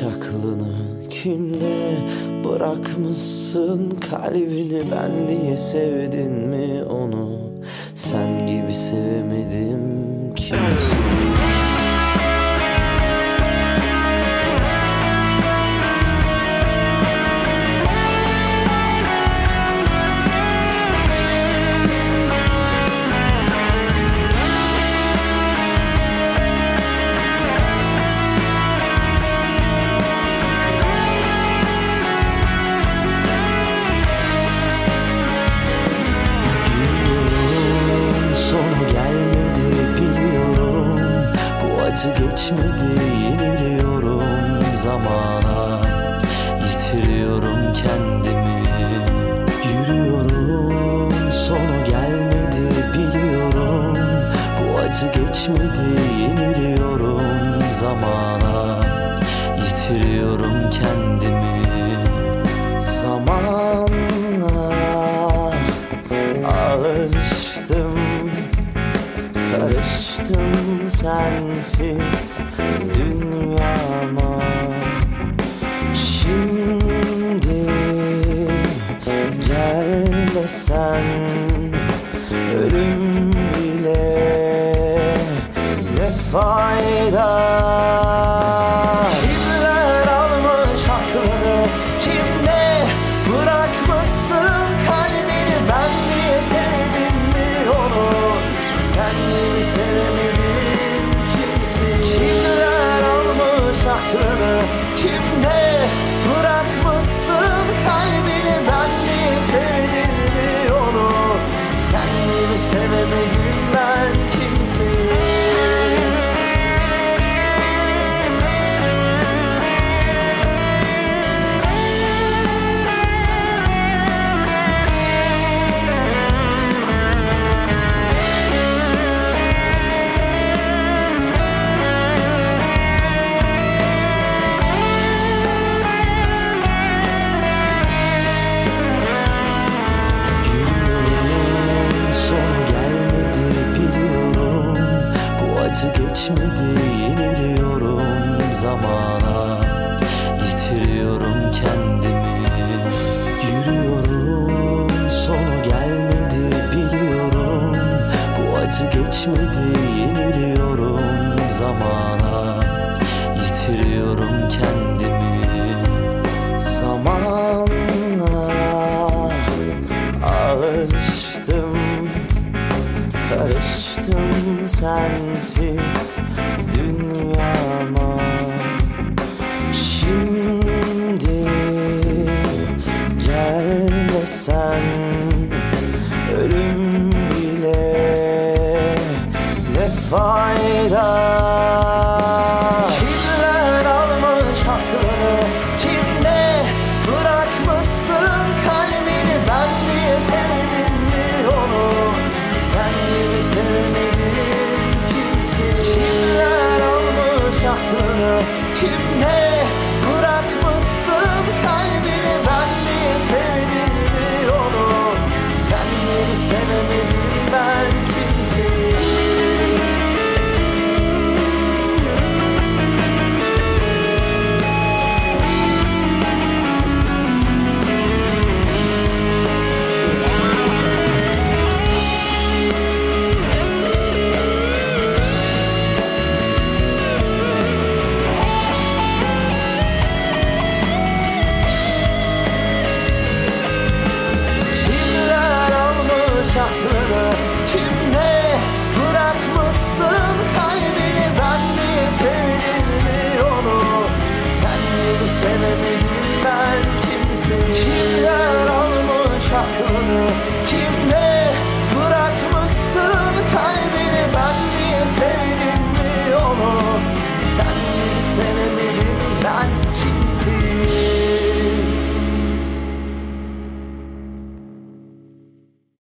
almış aklını Kimde bırakmışsın? Kalbini Ben diye sevdin mi acı geçmedi yeniliyorum zamana. Yitiriyorum kendimi Yürüyorum sonu gelmedi biliyorum. Bu acı geçmedi yeniliyorum karıştım sensiz dünyama. Şimdi gel desen ölüm bile ne fayda? Kimde bırakmışsın kalbini? Ben geçmedi yeniliyorum zamana. Yitiriyorum kendimi karıştım sensiz dünyama. Şimdi gel desen ölüm bile ne fayda Yarını kimde bırakmışsın kalbini? Ben niye sevdim onu? Sen beni sevemedin. aklını